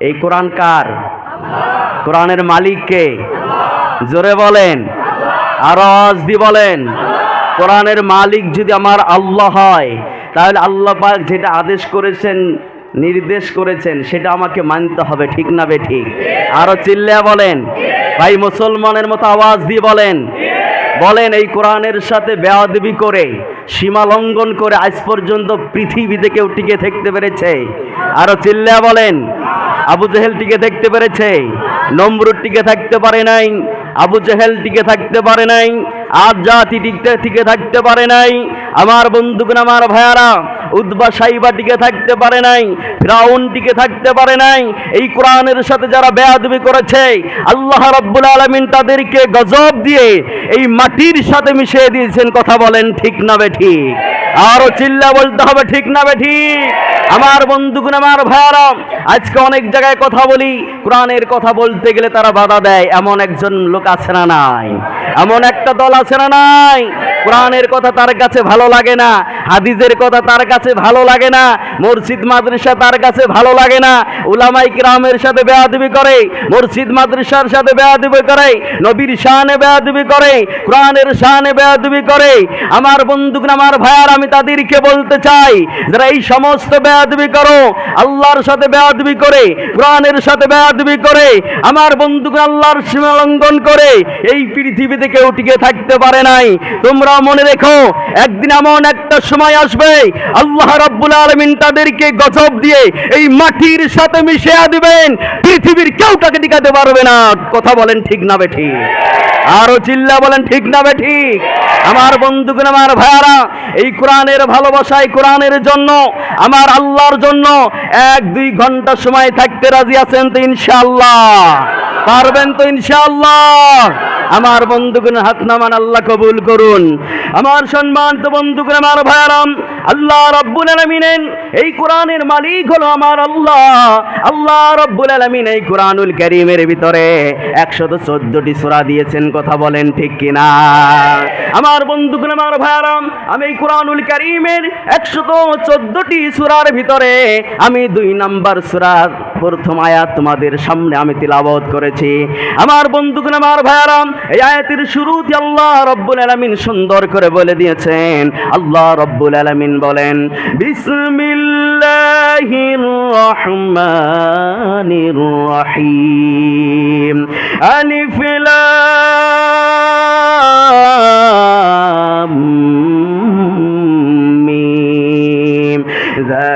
এই কোরআন কার? কোরআনের মালিক কে? জোরে বলেন। আর দি বলেন। কোরআনের মালিক যদি আমার আল্লাহ হয়, তাহলে আল্লাহ পাক যেটা আদেশ করেছেন, নির্দেশ করেছেন, সেটা আমাকে মানতে হবে, ঠিক না বে ঠিক? আরও চিল্লা বলেন। ভাই, মুসলমানের মতো আওয়াজ দিয়ে বলেন। বলেন, এই কোরআনের সাথে বেয়াদবি করে, সীমা লঙ্ঘন করে আজ পর্যন্ত পৃথিবীতে কেউ টিকে থাকতে পেরেছে। আরও চিল্লা বলেন। আবু জেহেল টিকে থাকতে পেরেছে। নমরুদ টিকে থাকতে পারে নাই, আবু জেহেল টিকে থাকতে পারে নাই। আজ জাতি টিকতে টিকে থাকতে পারে নাই। আমার বন্ধুগণ, আমার ভাইয়ারা উদ্বা সাইবা টিকে থাকতে পারে নাই, ফ্রাউন টিকে থাকতে পারে নাই। এই কোরআনের সাথে যারা বেয়াদবি করেছে, আল্লাহ রাব্বুল আলামিন তাদেরকে গজব দিয়ে এই মাটির সাথে মিশিয়ে দিয়েছেন। কথা বলেন ঠিক না বে ঠিক? আরও চিল্লা বলতে হবে ঠিক না বে ঠিক? আমার বন্ধুগুণ, আমার ভাইয়ারা, আজকে অনেক জায়গায় কথা বলি। কোরআনের কথা বলতে গেলে তারা বাধা দেয়। এমন একজন লোক আছে না নাই? এমন একটা দল আছে না নাই? কোরআনের কথা তার কাছে ভালো লাগে না, হাদিসের কথা তার কাছে ভালো লাগে না, মসজিদ, মাদ্রাসা তার কাছে ভালো লাগে না উলামাই কিরামের সাথে বেয়াদবি করে, মসজিদ, মাদ্রাসার সাথে বেয়াদবি করে, নবীর শানে বেয়াদবি করে, কোরআনের শানে বেয়াদবি করে। আমার বন্ধুগণ আমার ভাইয়ার, আমি তাদেরকে বলতে চাই, যারা এই সমস্ত বেয়াদবি করো, আল্লাহর সাথে বেয়াদবি করে, কোরআনের সাথে বেয়াদবি করে, আমার বন্ধুগণ আল্লাহর সীমা লঙ্ঘন করে, এই পৃথিবীতে কেউ টিকে থাকতে পারে নাই। তোমরা মনে রেখো, একদিন এমন একটা সময় আসবে, আল্লাহ রাব্বুল আলামিন তাদেরকে গজব দিয়ে এই মাটির সাথে মিশিয়ে দিবেন। পৃথিবীর কেউ তাকে টিকাতে পারবে না। কথা বলেন ঠিক না বে ঠিক? আরও চিল্লা বলেন ঠিক না বে ঠিক? আমার বন্ধুগণ, আমার ভাইয়ারা, এই কোরআনের ভালোবাসায়, কোরআনের জন্য, আমার আল্লাহর জন্য এক, দুই ঘণ্টা সময় থাকতে রাজি আছেন তো ইনশাআল্লাহ। পারবেন তো ইনশাআল্লাহ। আমার বন্ধুগণ, হাত নামান আল্লাহ কবুল করুন। আমার সম্মানিত বন্ধুগণ, আমার ভাইয়ারাম, আল্লাহ রব্বুল আলামিনের এই কোরআনের মালিক হলো আমার আল্লাহ। আল্লাহ রব্বুল আলামিন এই কোরআনুল কারীমের ভিতরে একশত চোদ্দটি সূরা দিয়েছেন, কথা বলেন ঠিক কিনা? আমার বন্ধুগণ, আমার ভাইয়ারাম, আমি এই কোরআনুল কারীমের একশত চোদ্দটি সুরার ভিতরে আমি দুই নাম্বার সূরার প্রথম আয়াত তোমাদের সামনে আমি তিলাবত করেছি। আমার বন্ধুগণ, আমার ভাইয়ারাম এই আয়াতের শুরুতে আল্লাহ রব্বুল আলামিন সুন্দর করে বলে দিয়েছেন। আল্লাহ রব্বুল আলামিন বলেন, বিসমিল্লাহির রহমানির রহিম। আলিফ লাম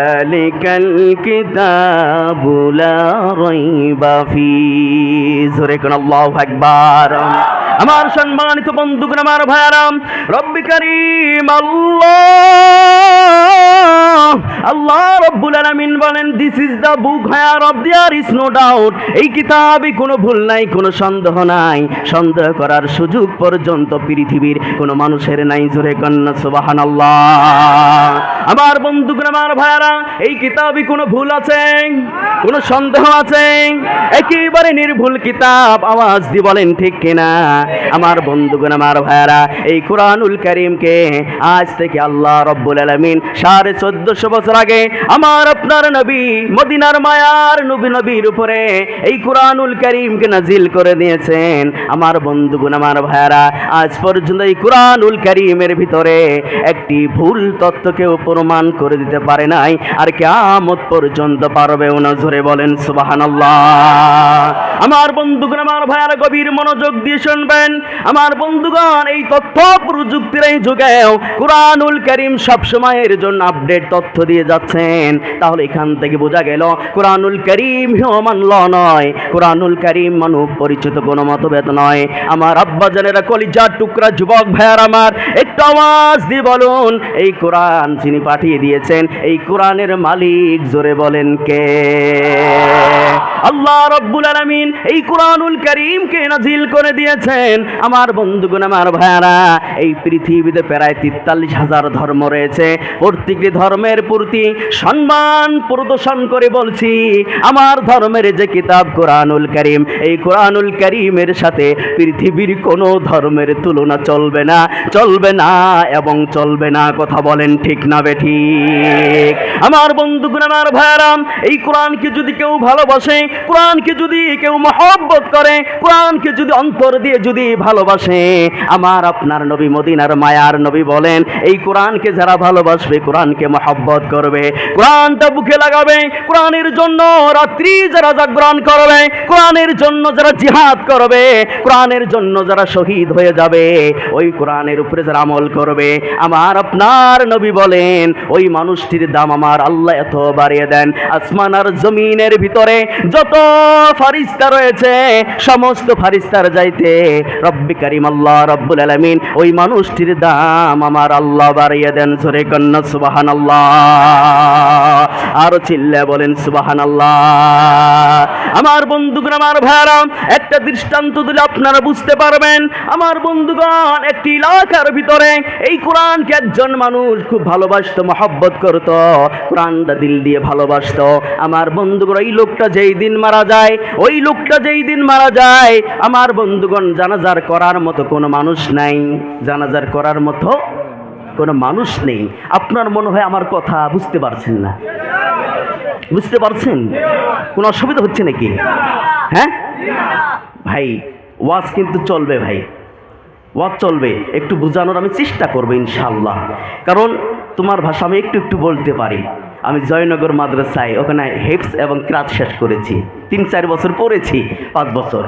ذلك الكتاب لا ريب فيه জোরে কোন আল্লাহু আকবার আমার সম্মানিত বন্ধুগণ আমার ভাইয়ারাম রব্বি করিম আল্লাহ আল্লাহ রব্বুল আলামিন বলেন this is the book higher of there is no doubt এই কিতাবে কোনো ভুল নাই কোনো সন্দেহ নাই সন্দেহ করার সুযোগ পর্যন্ত পৃথিবীর কোনো মানুষের নাই জোরে কন্যা সুবহানাল্লাহ আমার বন্ধুগণ আমার ভাইয়ারা এই কিতাবে কোনো ভুল আছে? কোনো সন্দেহ আছে? একেবারে নির্ভুল কিতাব। আওয়াজ দি বলেন, ঠিক কিনা? আমার বন্ধুগণ, আমার ভাইয়ারা, এই কোরআনুল করিমকে আজ থেকে আল্লাহ রব্বুল আলমিন সাড়ে চোদ্দশো বছর আগে আমার আপনার নবী মদিনার মায়ার নবী নবীর উপরে এই কোরআনুল করিমকে নাজিল করে দিয়েছেন। আমার বন্ধুগণ, আমার ভাইয়ারা, আজ পর্যন্ত এই কোরআনুল করিমের ভিতরে একটি ভুল তত্ত্বকেও প্রমাণ করে দিতে পারে নাই। আর কেমত পর্যন্ত পারবেও না জোরে বলেন, সুবাহানাল্লাহ। আমার বন্ধুগণ, আমার ভাইয়ারা গভীর মনোযোগ দিয়ে শুনবেন। আমার বন্ধুগণ, এই তথ্য প্রযুক্তির এই যুগেও কোরআনুল করিম সব সময়ের জন্য আপডেট তথ্য দিয়ে যাচ্ছেন। তাহলে এখান থেকে বোঝা গেল, কোরআনুল করিম হিউম্যান ল নয়। কোরআনুল করিম মানব পরিচিত কোনো মতভেদ নয়। আমার আব্বা জানেরা কলিজার টুকরা যুবক ভাইয়ার আমার, একটু আওয়াজ দিয়ে বলুন, এই কোরআন যিনি পাঠিয়ে দিয়েছেন, এই কোরআনের মালিক জোরে বলেন কে? আল্লাহ রব্বুল আলামিন এই কোরআনুল করিমকে নাজিল করে দিয়েছেন। আমার বন্ধুগণ, আমার ভাইয়ারা, এই পৃথিবীতে প্রায় তেতাল্লিশ হাজার ধর্ম রয়েছে। প্রত্যেকটি ধর্মের প্রতি সম্মান প্রদর্শন করে বলছি, আমার ধর্মের যে কিতাব কোরআনুল করিম, এই কোরআনুল করিমের সাথে পৃথিবীর কোনো ধর্মের তুলনা চলবে না চলবে না এবং চলবে না। কথা বলেন ঠিক না বে ঠিক? আমার বন্ধুগণ, আমার ভাইয়ারাম এই কোরআনকে যদি কেউ ভালোবাসে, কোরআনকে যদি কেউ মহব্বত করে, কোরআনকে যদি অন্তর দিয়ে যদি ভালোবাসে, আমার আপনার নবী মদিনার মায়ার নবী বলেন, এই কোরআনকে যারা ভালোবাসবে, কোরআনকে মহব্বত করবে, কোরআনটা বুকে লাগাবে, কোরআনের জন্য রাত্রি যারা জাগরণ করবে, কোরআনের জন্য যারা জিহাদ করবে, কোরআনের জন্য যারা শহীদ হয়ে যাবে, ওই কোরআনের উপরে যারা আমল করবে, আমার আপনার নবী বলেন, ওই মানুষটির দাম আমার আল্লাহ এত বাড়িয়ে দেন। আসমান আর জমিনের ভিতরে যত ফারিস্তা রয়েছে, সমস্ত ফারিস্তার যাইতে রব্বি কারিম আল্লাহ রব্বুল আলামিন ওই মানুষটির দাম আমার আল্লাহ বাড়িয়ে দেন। জোরে কন্যা সুবাহান আল্লাহ আরও চিল্লে বলেন সুবাহান আল্লাহ আমার বন্ধুগণ, আমার ভাইয়ারা, একটা দৃষ্টান্ত দিলে আপনারা বুঝতে পারবেন, আমার বন্ধুগণ, একটি এলাকার ভিতরে এই কোরআনকে একজন মানুষ খুব ভালোবাসত, মহব্বত করত। কোরআনটা দিল দিয়ে ভালোবাসত। আমার বন্ধুগণ, ওই লোকটা যেই দিন মারা যায়, ওই লোকটা যেই দিন মারা যায়, আমার বন্ধুগণ, জানাজার করার মতো কোনো মানুষ নাই। জানাজার করার মতো কোনো মানুষ নেই। আপনার মনে হয় আমার কথা বুঝতে পারছেন না? বুঝতে পারছেন? কোনো অসুবিধা হচ্ছে নাকি? হ্যাঁ? ভাই, ওয়াজ কিন্তু চলবে ভাই। ওয়াজ চলবে। একটু বোঝানোর আমি চেষ্টা করব ইনশাল্লাহ কারণ তোমার ভাষা আমি একটু একটু বলতে পারি। আমি জয়নগর মাদ্রাসায় ওখানে হেফস এবং ক্রাত শেষ করেছি। তিন চার বছর পড়েছি, পাঁচ বছর।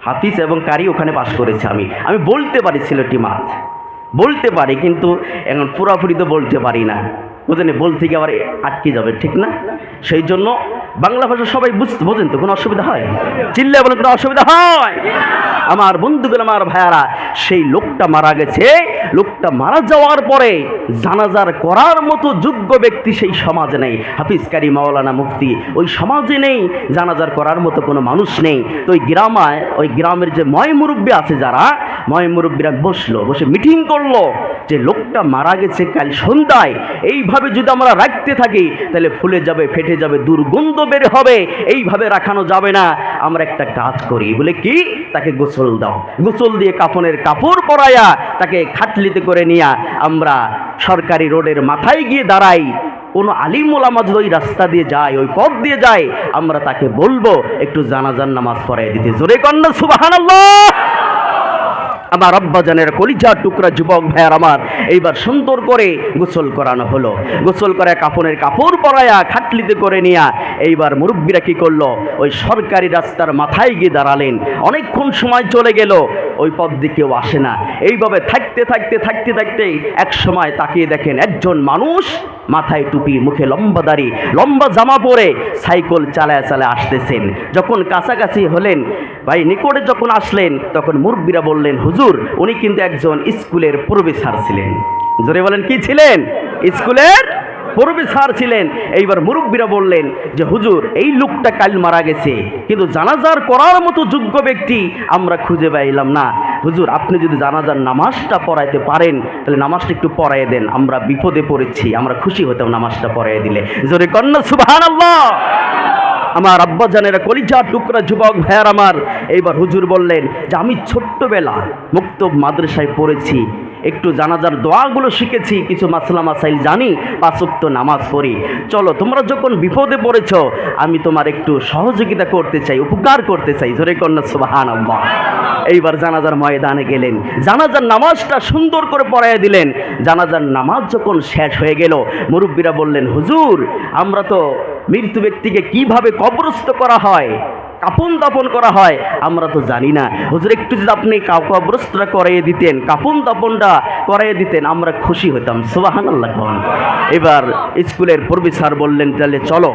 হাফিজ এবং কারি ওখানে পাশ করেছি আমি। আমি বলতে পারি সিলেটি মাত বলতে পারি, কিন্তু এখন পুরাপুরি তো বলতে পারি না। বুঝলেন? বলতে গিয়ে আবার আটকে যাবে, ঠিক না? সেই জন্য বাংলা ভাষা সবাই বুঝতে, বোঝেন তো, কোনো অসুবিধা হয়? চিল্লে বলে কোনো অসুবিধা হয়? আমার বন্ধুগুলো আমার ভাইয়ারা, সেই লোকটা মারা গেছে। লোকটা মারা যাওয়ার পরে জানাজার করার মতো যোগ্য ব্যক্তি সেই সমাজে নেই। হাফিজ কারি মাওলানা মুফতি, ওই সমাজে নেই। জানাজার করার মতো কোনো মানুষ নেই। তো ওই গ্রামায়, ওই গ্রামের যে ময় মুরব্বী আছে যারা, ময় মুরব্বীরা বসল, বসে মিটিং করল। যে লোকটা মারা গেছে কাল সন্ধ্যায়, এইভাবে যদি আমরা রাখতে থাকি, তাহলে ফুলে যাবে, ফেটে যাবে, দুর্গন্ধ বের হবে, এইভাবে রাখানো যাবে না। আমরা একটা কাজ করি। বলে কি? তাকে গোসল দাও। গোসল দিয়ে কাপনের কাপড় পরাইয়া তাকে খাটলিতে করে নিয়া, আমরা সরকারি রোডের মাথায় গিয়ে দাঁড়াই। কোনো আলিম ওলামা যদি ওই রাস্তা দিয়ে যায়, ওই পথ দিয়ে যায়, আমরা তাকে বলব, একটু জানাজান নামাজ পড়াই দিতে। জোরে কন্যা সুবাহান আমার আব্বাজানের কলিজা টুকরা যুবক ভাইয়ার আমার। এইবার সুন্দর করে গোসল করানো হলো। গোসল করে কাপড়ের কাপড় পরায়া খাটলিতে করে নিয়া এইবার মুরব্বীরা কি করল? ওই সরকারি রাস্তার মাথায় গিয়ে দাঁড়ালেন। অনেকক্ষণ সময় চলে গেল, ওই পথ দিয়ে কেউ আসে না। এইভাবে থাকতে থাকতে থাকতে থাকতে এক সময় তাকিয়ে দেখেন একজন মানুষ মাথায় টুপি, মুখে লম্বা দাড়ি, লম্বা জামা পরে সাইকেল চালায় চালায় আসতেছেন। যখন কাছাকাছি হলেন ভাই, নিকটে যখন আসলেন, তখন মুরব্বীরা বললেন, হুজুর, উনি কিন্তু একজন স্কুলের প্রবেশার ছিলেন। জোরে বলেন, কি ছিলেন? স্কুলের প্রবেশার ছিলেন। এইবার মুরব্বীরা বললেন যে, হুজুর, এই লোকটা কাল মারা গেছে, কিন্তু জানাজার করার মতো যোগ্য ব্যক্তি আমরা খুঁজে পাইলাম না। হুজুর, আপনি যদি জানাজার নামাজটা পড়াইতে পারেন, তাহলে নামাজটা একটু পড়াই দেন। আমরা বিপদে পড়েছি, আমরা খুশি হতাম নামাজটা পড়াই দিলে। জোরে কন্যা সুবাহান আমার আব্বাজানেরা কলিজা টুকরা যুবক ভাইয়ার আমার। এইবার হুজুর বললেন, যে আমি ছোট্টবেলা মুক্ত মাদ্রাসায় পড়েছি, একটু জানাজার দোয়াগুলো শিখেছি, কিছু মাসলা মাসাইল জানি পাঁচক্ত নামাজ পড়ি। চলো, তোমরা যখন বিপদে পড়েছ, আমি তোমার একটু সহযোগিতা করতে চাই, উপকার করতে চাই। জোরে কন্যা সুবাহান আল্লাহ এইবার জানাজার ময়দানে গেলেন। জানাজার নামাজটা সুন্দর করে পড়াই দিলেন। জানাজার নামাজ যখন শেষ হয়ে গেল, মুরব্বীরা বললেন, হুজুর, আমরা তো মৃত্যু ব্যক্তিকে কীভাবে কবরস্থ করা হয় কাপন দাপন করা হয়, আমরা তো জানি না। হুজুর, একটু যদি আপনি কবরস্থটা করাইয়ে দিতেন কাপন দাপনটা করাইয়ে দিতেন, আমরা খুশি হতাম সুবাহান আল্লাহ এবার স্কুলের প্রফেসর বললেন, তাহলে চলো।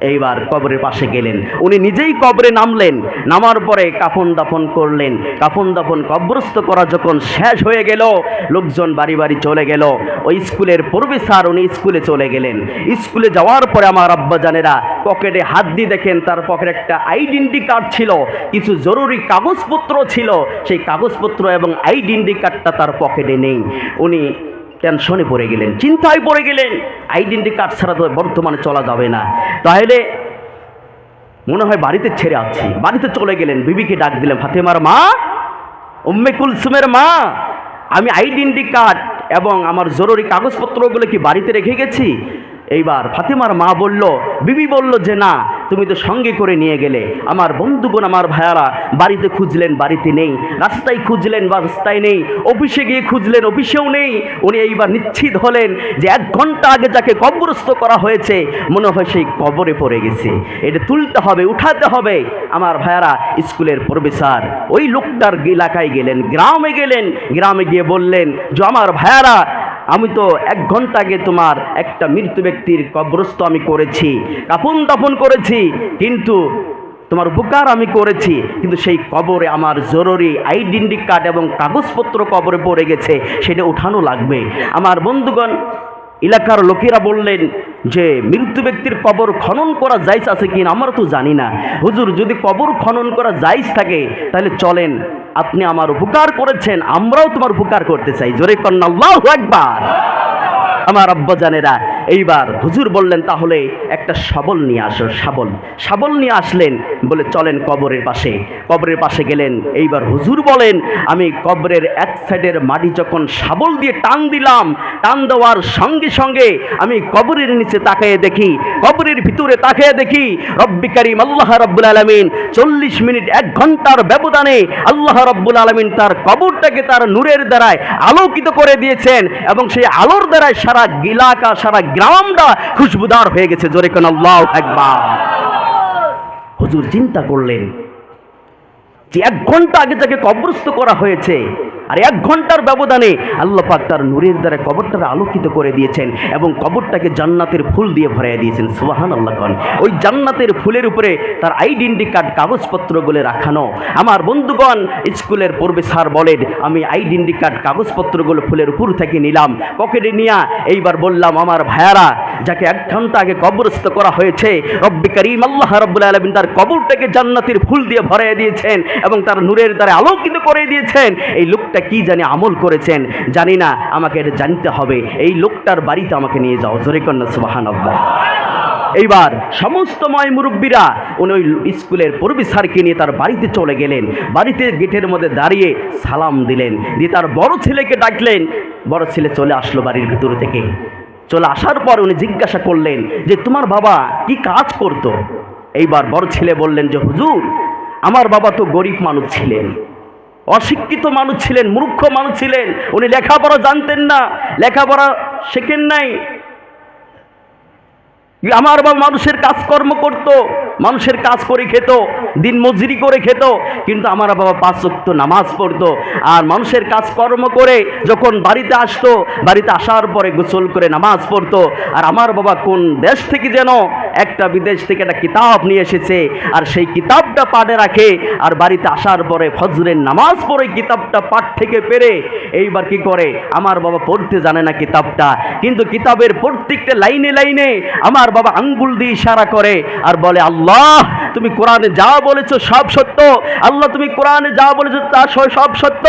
এইবার কবরের পাশে গেলেন। উনি নিজেই কবরে নামলেন। নামার পরে কাফন দাফন করলেন। কাফন দাফন কবরস্থ করা যখন শেষ হয়ে গেল, লোকজন বাড়ি বাড়ি চলে গেল। ওই স্কুলের প্রফেসর উনি স্কুলে চলে গেলেন। স্কুলে যাওয়ার পরে আমার আব্বাজানেরা পকেটে হাত দিয়ে দেখেন, তার পকেটে একটা আইডেন্টি কার্ড ছিল। কিছু জরুরি কাগজপত্র ছিল। সেই কাগজপত্র এবং আইডেন্টি কার্ডটা তার পকেটে নেই। উনি টেনশনে পড়ে গেলেন, চিন্তায় পড়ে গেলেন আইডেন্টি কার্ড ছাড়া তো বর্তমানে চলা যাবে না। তাহলে মনে হয় বাড়িতে ছেড়ে আছি, বাড়িতে চলে গেলেন, বিবিকে ডাক দিলেন, ফাতেমার মা, উম্মে কুলসুমের মা, আমি আইডেন্টি কার্ড এবং আমার জরুরি কাগজপত্রগুলো কি বাড়িতে রেখে গেছি? এইবার ফাতেমার মা বলল, বিবি বলল যে না তুমি তো সঙ্গে করে নিয়ে গেলে। আমার বন্ধুগণ, আমার ভাইয়ারা, বাড়িতে খুঁজলেন, বাড়িতে নেই। রাস্তায় খুঁজলেন, বা রাস্তায় নেই। অফিসে গিয়ে খুঁজলেন, অফিসেও নেই। উনি এইবার নিশ্চিত হলেন যে এক ঘণ্টা আগে যাকে কবরস্থ করা হয়েছে, মনে হয় সেই কবরে পড়ে গেছে। এটা তুলতে হবে, উঠাতে হবে। আমার ভাইয়ারা, স্কুলের প্রফেসর, ওই লোকটার এলাকায় গেলেন, গ্রামে গেলেন। গ্রামে গিয়ে বললেন, যে আমার ভাইয়ারা আমি তো এক ঘণ্টা আগে তোমার একটা মৃত্যু ব্যক্তির কবরস্থ আমি করেছি কাপন দাপন করেছি, কিন্তু তোমার উপকার আমি করেছি, কিন্তু সেই কবরে আমার জরুরি আইডেন্টি কার্ড এবং কাগজপত্র কবরে পড়ে গেছে, সেটা উঠানো লাগবে। আমার বন্ধুগণ এলাকার লোকেরা বললেন যে, মৃত্যু ব্যক্তির কবর খনন করা জায়জ আছে কিনা? আমরা তো জানি না। হুজুর, যদি কবর খনন করা জায়জ থাকে, তাহলে চলেন, আপনি আমার উপকার করেছেন, আমরাও তোমার উপকার করতে চাই। জোরে কন্যা একবার আমার আব্বাজানেরা এইবার হুজুর বললেন, তাহলে একটা শাবল নিয়ে আসো, শাবল। শাবল নিয়ে আসলেন, বলে, চলেন কবরের পাশে। কবরের পাশে গেলেন, এইবার হুজুর বলেন, আমি কবরের এক সাইডের মাটি যখন শাবল দিয়ে টান দিলাম, টান দেওয়ার সঙ্গে সঙ্গে আমি কবরের নিচে তাকিয়ে দেখি, কবরের ভিতরে তাকিয়ে দেখি, রব্বি করিম, আল্লাহ রব্বুল আলমিন চল্লিশ মিনিট এক ঘণ্টার ব্যবধানে আল্লাহ রব্বুল আলমিন তার কবরটাকে তার নূরের দ্বারায় আলোকিত করে দিয়েছেন এবং সেই আলোর দ্বারায় সারা গিলাকা, সারা গ্রামটা খুশবুদার হয়ে গেছে। জোরে কোন আল্লাহ একবার হুজুর চিন্তা করলেন যে এক ঘণ্টা আগে তাকে কবরস্থ করা হয়েছে আর এক ঘণ্টার ব্যবধানে আল্লাহ পাক তার নূরের দ্বারা কবরটাকে আলোকিত করে দিয়েছেন এবং কবরটাকে জান্নাতের ফুল দিয়ে ভরাইয়া দিয়েছেন। সুবাহান আল্লাহ খান ওই জান্নাতের ফুলের উপরে তার আইডেন্টি কার্ড কাগজপত্রগুলো রাখানো। আমার বন্ধুগণ, স্কুলের পূর্বে স্যার বলেন, আমি আইডেন্টি কার্ড, কাগজপত্রগুলো ফুলের উপর থেকে নিলাম। পকেটে নিয়া এইবার বললাম, আমার ভাইয়ারা যাকে এক ঘণ্টা আগে কবরস্থ করা হয়েছে, রব্বি করিম আল্লাহ রব্বুল আলমিন তার কবরটাকে জান্নাতির ফুল দিয়ে ভরাইয়া দিয়েছেন এবং তার নূরের দ্বারা আলোকিত করে দিয়েছেন। এই লোকটা কি জানি আমল করেছেন? জানি না, আমাকে এটা জানতে হবে। এই লোকটার বাড়িতে আমাকে নিয়ে যাও। জোরে কন্যা সুবাহান এইবার সমস্ত ময় মুরব্বীরা, উনি ওই স্কুলের পূর্বী স্যারকে নিয়ে তার বাড়িতে চলে গেলেন। বাড়িতে গেটের মধ্যে দাঁড়িয়ে সালাম দিলেন। দিয়ে তার বড় ছেলেকে ডাকলেন। বড় ছেলে চলে আসলো বাড়ির ভিতর থেকে। চলে আসার পর উনি জিজ্ঞাসা করলেন যে, তোমার বাবা কি কাজ করত। এইবার বড় ছেলে বললেন যে, হুজুর, আমার বাবা তো গরিব মানুষ ছিলেন, অশিক্ষিত মানুষ ছিলেন, মূর্খ মানুষ ছিলেন উনি লেখাপড়া জানতেন না, লেখাপড়া শেখেন নাই আমার বাবা মানুষের কাজকর্ম করত, মানুষের কাজ করে খেত, দিন মজুরি করে খেত, কিন্তু আমার বাবা পাঁচ ওয়াক্ত নামাজ পড়ত। আর মানুষের কাজকর্ম করে যখন বাড়িতে আসতো, বাড়িতে আসার পরে গোসল করে নামাজ পড়তো। আর আমার বাবা কোন দেশ থেকে যেন একটা বিদেশ থেকে একটা কিতাব নিয়ে এসেছে, আর সেই কিতাবটা পাঠে রাখে, আর বাড়িতে আসার পরে ফজরের নামাজ পড়ে কিতাবটা পাঠ থেকে পেরে, এইবার কি করে? আমার বাবা পড়তে জানে না কিতাবটা, কিন্তু কিতাবের প্রত্যেকটা লাইনে লাইনে আমার বাবা আঙ্গুল দিয়ে ইশারা করে, আর বলে, আল্লাহ, তুমি কোরআনে যা বলেছ সব সত্য, আল্লাহ, তুমি কোরআনে যা বলেছ তা সব সত্য,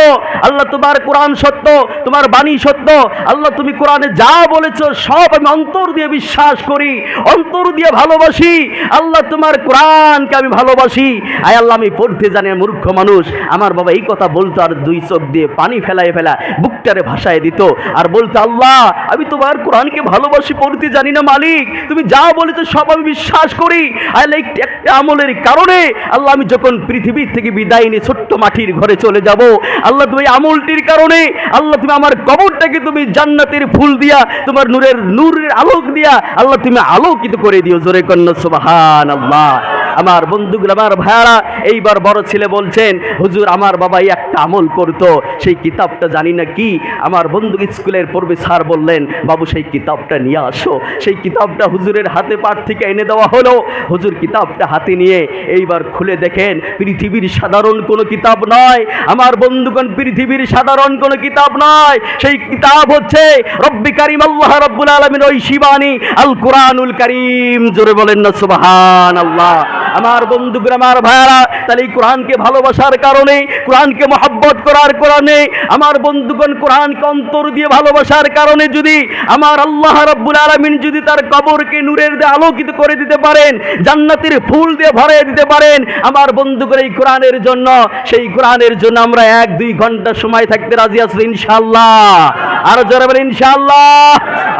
আল্লাহ, তোমার কোরআন সত্য, তোমার বাণী সত্য, আল্লাহ, তুমি কোরআনে যা বলেছ সব আমি অন্তর দিয়ে বিশ্বাস করি, অন্তর দিয়ে ভালোবাসি। আল্লাহ তোমার কোরআনকে আমি ভালোবাসি। আয় আল্লাহ, আমি পড়তে জানি মূর্খ মানুষ। আমার বাবা এই কথা বলতো আর দুই চোখ দিয়ে পানি ফেলায় ফেলা বুকটারে ভাসায় দিত। আর বলতো, আল্লাহ, আমি তোমার কোরআনকে ভালোবাসি, পড়তে জানি না মালিক। তুমি যা বলেছ সব আমি বিশ্বাস করি। আল্লাহ একটি আমলের কারণে আল্লাহ, আমি যখন পৃথিবীর থেকে বিদায় নিয়ে ছোট্ট মাটির ঘরে চলে যাব, আল্লাহ, তুমি আমলটির কারণে আল্লাহ, তুমি আমার কবরটাকে তুমি জান্নাতের ফুল দিয়া, তোমার নূরের নূরের আলোক দিয়া, আল্লাহ, তুমি আলোকিত করে দিও। জোরে কন্যা সুবাহান আল্লাহ আমার বন্ধুগুলো, আমার ভাইয়ারা, এইবার বড় ছেলে বলছেন, হুজুর, আমার বাবাই একটা আমল করতো, সেই কিতাবটা জানি না কি? আমার বন্ধু স্কুলের পূর্বে স্যার বললেন, বাবু, সেই কিতাবটা নিয়ে আসো। সেই কিতাবটা হুজুরের হাতে পাঠ থেকে এনে দেওয়া হলো। হুজুর কিতাবটা হাতে নিয়ে এইবার খুলে দেখেন, পৃথিবীর সাধারণ কোনো কিতাব নয়। আমার বন্ধুগণ, পৃথিবীর সাধারণ কোনো কিতাব নয়। সেই কিতাব হচ্ছে রব্বি কারিম, আল্লাহ রব্বুল আলমিন, ওই শিবানী আল কোরআনুল করিম। জোরে বলেন না সুবাহান আল্লাহ আমার বন্ধুগুলো আমার ভাইয়ারা, তাহলে এই কোরআনকে ভালোবাসার কারণে, কোরআনকে মহাব্বত করার কারণে, আমার বন্ধুগণ কোরআনকে অন্তর দিয়ে ভালোবাসার কারণে যদি আমার আল্লাহ রাব্বুল আলামিন যদি তার কবরকে নূরের দিয়ে আলোকিত করে দিতে পারেন, জান্নাতের ফুল দিয়ে ভরে দিতে পারেন, আমার বন্ধুগণ এই কোরআনের জন্য, সেই কোরআনের জন্য আমরা এক দুই ঘণ্টা সময় থাকতে রাজি আছি ইনশাআল্লাহ। আরও জোরে বলে ইনশাআল্লাহ।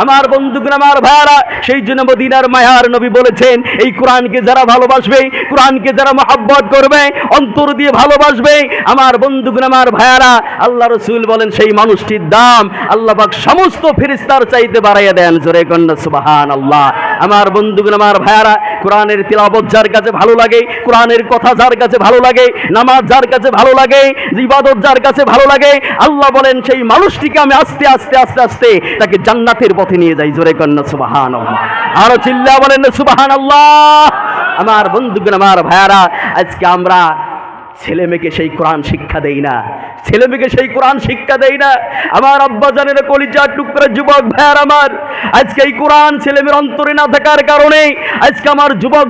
আমার বন্ধুগণ, আমার ভাইয়ারা, সেই জন্য মদিনার মায়ার নবী বলেছেন, এই কোরআনকে যারা ভালোবাসবে কোরআনকে যারা মহাব্বত করবে, অন্তর দিয়ে ভালোবাসবে, আমার বন্ধুগণ, আমার ভাইয়ারা, আল্লাহ রসুল বলেন, সেই মানুষটির দাম আল্লাহ পাক সমস্ত ফেরিস্তার চাইতে বাড়াইয়া দেন। জোরে কন্যা সুবাহান আল্লাহ আমার বন্ধুগণ, আমার ভাইয়ারা, কোরআনের তিলাবত যার কাছে ভালো লাগে, কোরআনের কথা যার কাছে ভালো লাগে, নামাজ যার কাছে ভালো লাগে, ইবাদত যার কাছে ভালো লাগে, আল্লাহ বলেন, সেই মানুষটিকে আমি আস্তে আস্তে আস্তে আস্তে তাকে জান্নাতের পথে নিয়ে যাই। জোরে কন্যা সুবাহান আল্লাহ আরও চিল্লা বলেন সুবাহান আল্লাহ আমার বন্ধুগণ, আমার ভাইয়ারা, আজকে আমরা ছেলে মেয়েকে সেই কোরআন শিক্ষা দেই না। ছেলে মেয়েকে সেই কোরআন শিক্ষা দেই না। আমার আব্বা জানের কলিজার টুকরা যুবক ভাইয়ার আমার। আজকে এই কোরআন ছেলে মেয়ের অন্তরে না থাকার কারণে আজকে আমার যুবক